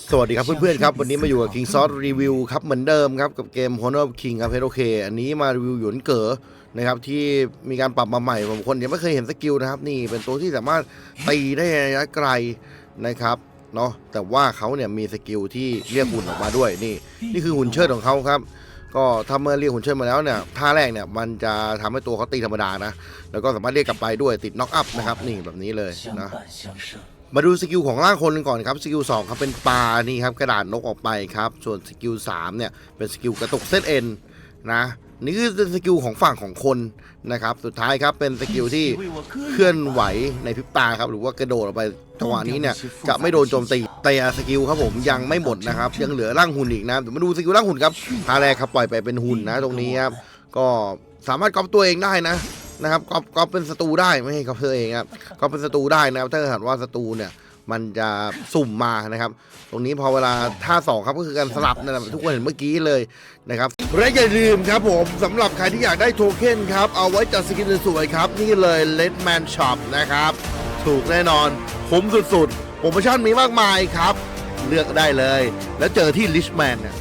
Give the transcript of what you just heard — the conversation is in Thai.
สวัสดีครับเพื่อนๆครับ วันนี้มาอยู่กับ King s o u t Review ครับเหมือนเดิมครับ กับเกม Honor of King ครับ HOK อันนี้มารีวิวหยวนเก๋อนะครับที่มีการปรับมาใหม่บางคนยังไม่เคยเห็นสกิลนะครับ นี่เป็นตัวที่สามารถตีได้ระยะไกลนะครับเนาะแต่ว่าเขาเนี่ยมีสกิลที่เรียกหุ่นออกมาด้วยนี่ นี่คือหุ่นเชิดของเขาครับ ก็ถ้าเมื่อเรียกหุ่นเชิดมาแล้วเนี่ยท่าแรกเนี่ยมันจะทำให้ตัวเขาตีธรรมดานะ แล้วก็สามารถเรียกกลับไปด้วยติดน็อกอัพนะครับนี่แบบนี้เลยนะมาดูสกิลของร่างคนกันก่อนครับสกิล2ครับเป็นปลานี่ครับกระดาษนกออกไปครับ ส่วนสกิล3เนี่ยเป็นสกิลกระตุกเส้นเอ็นนะ นี่คือสกิลของฝั่งของคนนะครับ สุดท้ายครับเป็นสกิลที่เคลื่อนไหวในพริบตาครับ หรือว่ากระโดดออกไปจังหวะนี้เนี่ยจะไม่โดนโจมตีแต่สกิลครับผมยังไม่หมดนะครับ ยังเหลือร่างหุ่นอีกนะเดี๋ยวมาดูสกิลร่างหุ่นครับท่าแรกครับปล่อยไปเป็นหุ่นนะ ตรงนี้ครับก็สามารถก๊อปตัวเองได้นะนะครับก๊อปก๊อปเป็นศัตรูได้ไม่ให้ก๊อปตัวเองครับก๊อปเป็นศัตรูได้นะครับถ้าหากว่าศัตรูเนี่ย มันจะสุ่มมานะครับ ตรงนี้พอเวลาท่าสองครับก็คือการสลับนั่นแหละทุกคนเห็นเมื่อกี้เลยนะครับและอย่าลืมครับผมสำหรับใครที่อยากได้โทเค็นครับ เอาไว้จัดสกินสวยๆครับ นี่เลย Redman Shop นะครับ ถูกแน่นอน คุ้มสุดๆโปรโมชั่นมีมากมายครับ เลือกได้เลย แล้วเจอที่ Richman เนี่ย